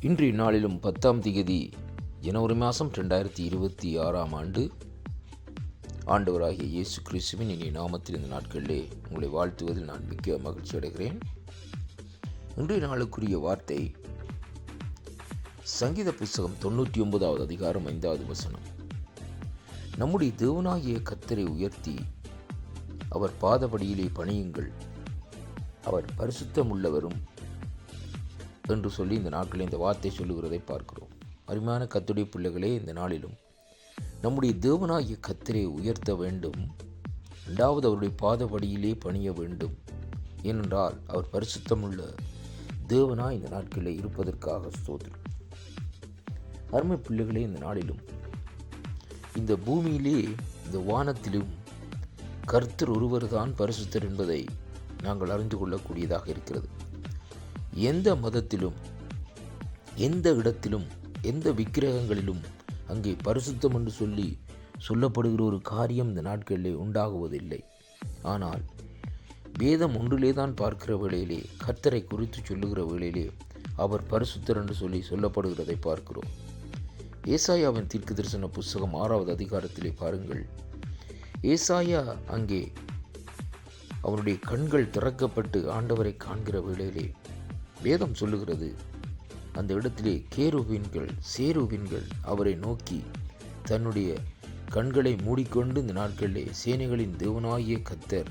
இன்றைய நாளிலும் பத்தாம் தேதி ஜனவரி மாதம் ரெண்டாயிரத்தி இருபத்தி ஆறாம் ஆண்டு. ஆண்டவராகிய இயேசு கிறிஸ்துவின் இனி நாமத்தில் இந்த நாட்களிலே உங்களை வாழ்த்துவதில் நான் மிக்க மகிழ்ச்சி அடைகிறேன். இன்றைய நாளுக்குரிய வார்த்தை சங்கீத புஸ்தகம் தொண்ணூற்றி ஒன்பதாவது அதிகாரம் ஐந்தாவது வசனம். நம்முடைய தேவனாகிய கத்தரை உயர்த்தி அவர் பாதபடியிலே பணியுங்கள். அவர் பரிசுத்தமுள்ளவரும் என்று சொல்லி இந்த நாட்களில் இந்த வார்த்தை சொல்லுகிறதை பார்க்கிறோம். அருமையான கத்துடைய பிள்ளைகளே இந்த நாளிலும் நம்முடைய தேவனாகிய கத்திரை உயர்த்த வேண்டும். இரண்டாவது அவருடைய பாதபடியிலே பணிய வேண்டும். ஏனென்றால் அவர் பரிசுத்தமுள்ள தேவனாய் இந்த நாட்களில் இருப்பதற்காக ஸ்தோத்திரம். அருமை பிள்ளைகளே இந்த நாளிலும் இந்த பூமியிலே இந்த வானத்திலும் கர்த்தர் ஒருவர்தான் பரிசுத்தர் என்பதை நாங்கள் அறிந்து கொள்ளக்கூடியதாக இருக்கிறது. எந்த மதத்திலும் எந்த இடத்திலும் எந்த விக்கிரகங்களிலும் அங்கே பரிசுத்தம் என்று சொல்லி சொல்லப்படுகிற ஒரு காரியம் இந்த நாட்களிலே உண்டாகுவதில்லை. ஆனால் வேதம் ஒன்றிலே தான் பார்க்கிற வேளையிலே கர்த்தரை குறித்து சொல்லுகிற வேளையிலே அவர் பரிசுத்தர் என்று சொல்லி சொல்லப்படுகிறதை பார்க்கிறோம். ஏசாயாவின் தீர்க்கு தரிசன புஸ்தகம் ஆறாவது அதிகாரத்திலே பாருங்கள். ஏசாயா அங்கே அவருடைய கண்கள் திறக்கப்பட்டு ஆண்டவரை காண்கிற வேளையிலே வேதம் சொல்லுகிறது. அந்த இடத்திலே கேருவின்கள் சேருவின்கள் அவரை நோக்கி தன்னுடைய கண்களை மூடிக்கொண்டு இந்த நாட்களிலே சேனைகளின் தேவனாகிய கத்தர்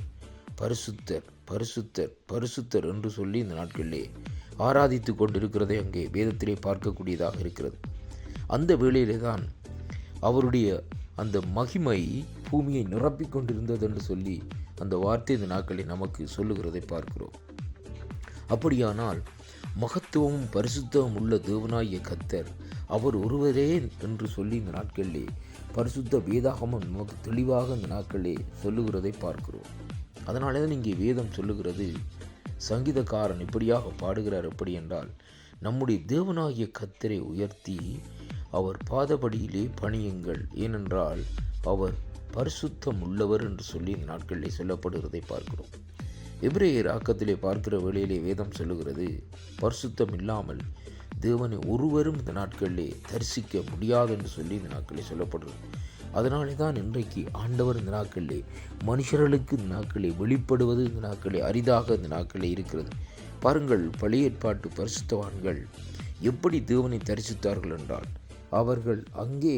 பரிசுத்தர் பரிசுத்தர் பரிசுத்தர் என்று சொல்லி இந்த நாட்களிலே ஆராதித்து கொண்டிருக்கிறதை அங்கே வேதத்திலே பார்க்கக்கூடியதாக இருக்கிறது. அந்த வேளையிலே தான் அவருடைய அந்த மகிமை பூமியை நிரப்பிக் கொண்டிருந்தது என்று சொல்லி அந்த வார்த்தை இந்த நாட்களை நமக்கு சொல்லுகிறதை பார்க்கிறோம். அப்படியானால் மகத்துவமும் பரிசுத்தமும் உள்ள தேவனாகிய கத்தர் அவர் ஒருவரே என்று சொல்லி இந்த நாட்களிலே பரிசுத்த வேதாகமம் நமக்கு தெளிவாக இந்த நாட்களே சொல்லுகிறதை பார்க்கிறோம். அதனாலே தான் இங்கே வேதம் சொல்லுகிறது சங்கீதக்காரன் இப்படியாக பாடுகிறார் எப்படி என்றால் நம்முடைய தேவனாகிய கத்தரை உயர்த்தி அவர் பாதபடியிலே பணியுங்கள். ஏனென்றால் அவர் பரிசுத்தம் உள்ளவர் என்று சொல்லி இந்த நாட்களிலே சொல்லப்படுகிறதை பார்க்கிறோம். எபிரேயர் ஆக்கத்திலே பார்க்கிற வேளையிலே வேதம் சொல்லுகிறது பரிசுத்தம் இல்லாமல் தேவனை ஒருவரும் இந்த நாட்களிலே தரிசிக்க முடியாது என்று சொல்லி இந்த நாட்களே சொல்லப்படுகிறது அதனாலே தான் இன்றைக்கு ஆண்டவர் இந்த நாட்களிலே மனுஷர்களுக்கு இந்த நாட்களே வெளிப்படுவது இந்த நாட்களே அரிதாக இந்த நாட்களே இருக்கிறது. பாருங்கள் பழைய ஏற்பாட்டு பரிசுத்தவான்கள் எப்படி தேவனை தரிசித்தார்கள் என்றால் அவர்கள் அங்கே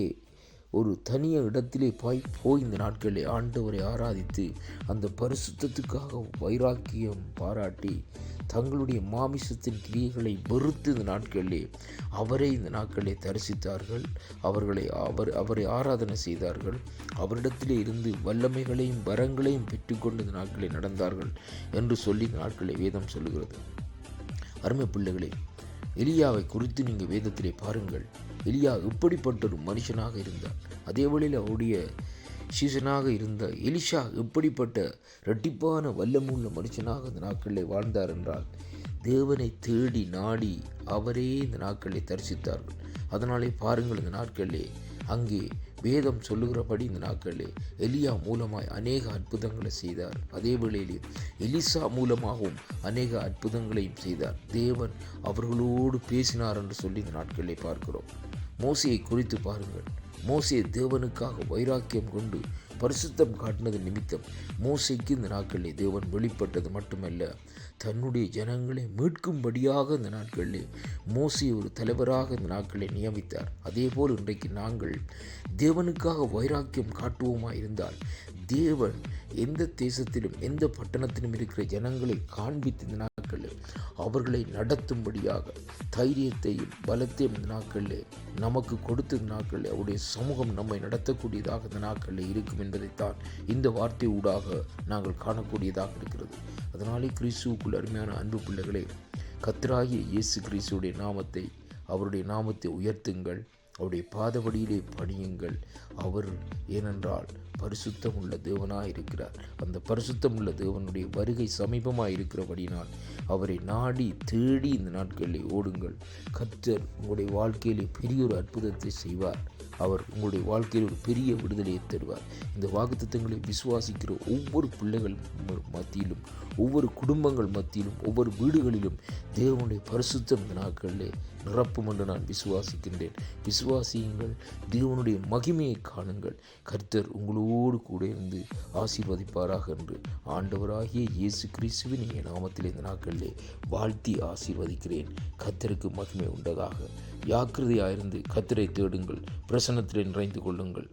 ஒரு தனிய இடத்திலே போய் போய் இந்த நாட்களிலே ஆண்டவரை ஆராதித்து அந்த பரிசுத்தத்துக்காக வைராக்கியம் பாராட்டி தங்களுடைய மாமிசத்தின் கிரியைகளை வெறுத்து இந்த நாட்களிலே அவரை இந்த நாட்களிலே தரிசித்தார்கள். அவர்களை அவர் அவரை ஆராதனை செய்தார்கள். அவரிடத்திலே இருந்து வல்லமைகளையும் வரங்களையும் பெற்றுக்கொண்டு இந்த நாட்களை நடந்தார்கள் என்று சொல்லி இந்த நாட்களை வேதம் சொல்லுகிறது. அருமை பிள்ளைகளே எலியாவை குறித்து நீங்கள் வேதத்திலே பாருங்கள். எலியா எப்படிப்பட்ட ஒரு மனுஷனாக இருந்தார் அதே வழியில் அவருடைய சீசனாக இருந்த எலிஷா எப்படிப்பட்ட இரட்டிப்பான வல்லமுள்ள மனுஷனாக இந்த நாட்களில் வாழ்ந்தார் என்றால் தேவனை தேடி நாடி அவரே இந்த நாட்களை தரிசித்தார்கள். அதனாலே பாருங்கள் இந்த நாட்களிலே அங்கே வேதம் சொல்லுகிறபடி இந்த நாட்களிலே எலியா மூலமாய் அநேக அற்புதங்களை செய்தார். அதே வேளையிலே எலிசா மூலமாகவும் அநேக அற்புதங்களையும் செய்தார். தேவன் அவர்களோடு பேசினார் என்று சொல்லி இந்த நாட்களிலே பார்க்கிறோம். மோசையை குறித்து பாருங்கள். மோசையை தேவனுக்காக வைராக்கியம் கொண்டு பரிசுத்தம் காட்டினது நிமித்தம் மோசைக்கு இந்த நாட்களிலே தேவன் வெளிப்பட்டது மட்டுமல்ல தன்னுடைய ஜனங்களை மீட்கும்படியாக இந்த நாட்களிலே மோசி ஒரு தலைவராக இந்த நாட்களை நியமித்தார். அதேபோல் இன்றைக்கு நாங்கள் தேவனுக்காக வைராக்கியம் காட்டுவோமா இருந்தால் தேவன் எந்த தேசத்திலும் எந்த பட்டணத்திலும் இருக்கிற ஜனங்களை காண்பித்து இந்த நாட்களே. அவர்களை நடத்தும்படியாக தைரியத்தையும் பலத்தையும் இந்த நாட்களில் நமக்கு கொடுத்த நாட்களே அவருடைய சமூகம் நம்மை நடத்தக்கூடியதாக இந்த நாட்களில் இருக்கும் என்பதைத்தான் இந்த வார்த்தை ஊடாக நாங்கள் காணக்கூடியதாக இருக்கிறது. அதனாலே கிறிஸ்துவுக்குள் அருமையான அன்பு பிள்ளைகளே கத்ராகிய இயேசு கிறிஸ்துவுடைய நாமத்தை அவருடைய நாமத்தை உயர்த்துங்கள் அவருடைய பாதபடியிலே பணியுங்கள். அவர் ஏனென்றால் பரிசுத்தம் உள்ள தேவனாக இருக்கிறார் அந்த பரிசுத்தம் உள்ள தேவனுடைய வருகை சமீபமாக இருக்கிறபடினால் அவரை நாடி தேடி இந்த நாட்களில் ஓடுங்கள். கத்தர் உங்களுடைய வாழ்க்கையிலே பெரிய ஒரு அற்புதத்தை செய்வார். அவர் உங்களுடைய வாழ்க்கையில் ஒரு பெரிய விடுதலையை தருவார். இந்த வாக்குத்தத்தங்களை விசுவாசிக்கிற ஒவ்வொரு பிள்ளைகள் மத்தியிலும் ஒவ்வொரு குடும்பங்கள் மத்தியிலும் ஒவ்வொரு வீடுகளிலும் தேவனுடைய பரிசுத்தம் இந்த நாட்களிலே நிரப்பும் என்று நான் விசுவாசிக்கின்றேன். விசுவாசியுங்கள் தேவனுடைய மகிமையை காணுங்கள். கர்த்தர் உங்களோடு கூட இருந்து ஆசீர்வதிப்பாராக என்று ஆண்டவராகிய இயேசு கிறிஸ்துவின் என் நாமத்தில் இந்த நாட்களிலே வாழ்த்தி ஆசீர்வதிக்கிறேன். கர்த்தருக்கு மகிமை உண்டதாக ஜாக்கிரதையாயிருந்து கர்த்தரை தேடுங்கள். வசனத்தில் நிறைந்து கொள்ளுங்கள்.